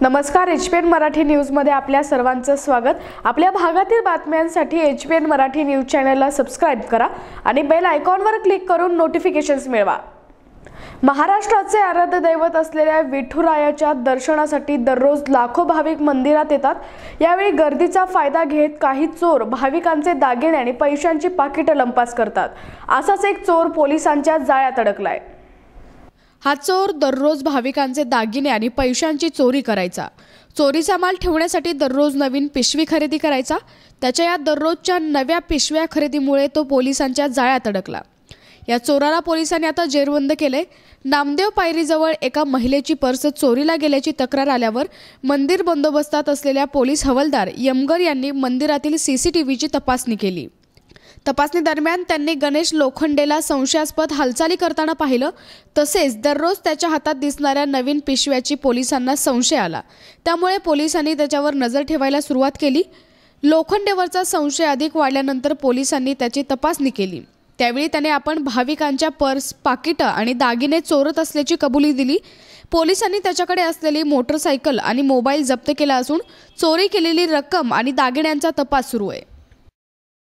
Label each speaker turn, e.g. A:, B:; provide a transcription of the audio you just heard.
A: नमस्कार H P N Marathi न्यूजमध्ये आपल्या सर्वांचं स्वागत. आपल्या भागातील बातम्यांसाठी H P N Marathi news चॅनलला सबस्क्राईब करा आणि बेल आयकॉनवर क्लिक करून नोटिफिकेशन्स मिळवा. महाराष्ट्राचे आराध्य दैवत असलेल्या विठुरायाच्या दर्शनासाठी दररोज लाखो भाविक मंदिरात येतात. यावेळी गर्दीचा फायदा घेत काही चोर भाविकांचे दागिने आणि पैशांची पाकिटं लंपास करतात. असाच एक चोर पोलिसांच्या जाळ्यात अडकलाय. हा चोर दररोज भाविकांचे दागिने आणि पैशांची चोरी करायचा. चोरीचा माल ठेवण्यासाठी दररोज नवीन पिशवी खरेदी करायचा. त्याच्या या दररोजच्या नव्या पिशव्या खरेदीमुळे तो पोलिसांच्या जाळ्यात अडकला. या चोराला पोलिसांनी आता जेरबंद केले नामदेव पायरीजवळ एका महिलेची पर्स चोरीला गेल्याची तक्रार आल्यावर मंदिर बंदोबस्तात असलेल्या पोलीस हवालदार यमगर यांनी मंदिरातील सीसीटीव्हीची तपासणी केली. तपासणी दरम्यान त्यांनी गणेश लोखंडेला संशयास्पद हालचाली करताना पाहिलं. तसेच दररोज त्याच्या हातात दिसणाऱ्या नवीन पिशव्याची पोलिसांना संशय आला. त्यामुळे पोलिसांनी त्याच्यावर नजर ठेवायला सुरुवात केली. लोखंडेवरचा संशय अधिक वाढल्यानंतर पोलिसांनी त्याची तपासणी केली. त्यावेळी त्याने आपण भाविकांच्या पर्स पाकिटं आणि दागिने चोरत असल्याची कबुली दिली. पोलिसांनी त्याच्याकडे असलेली मोटरसायकल आणि मोबाईल जप्त केला असून चोरी केलेली रक्कम आणि दागिन्यांचा तपास सुरू आहे.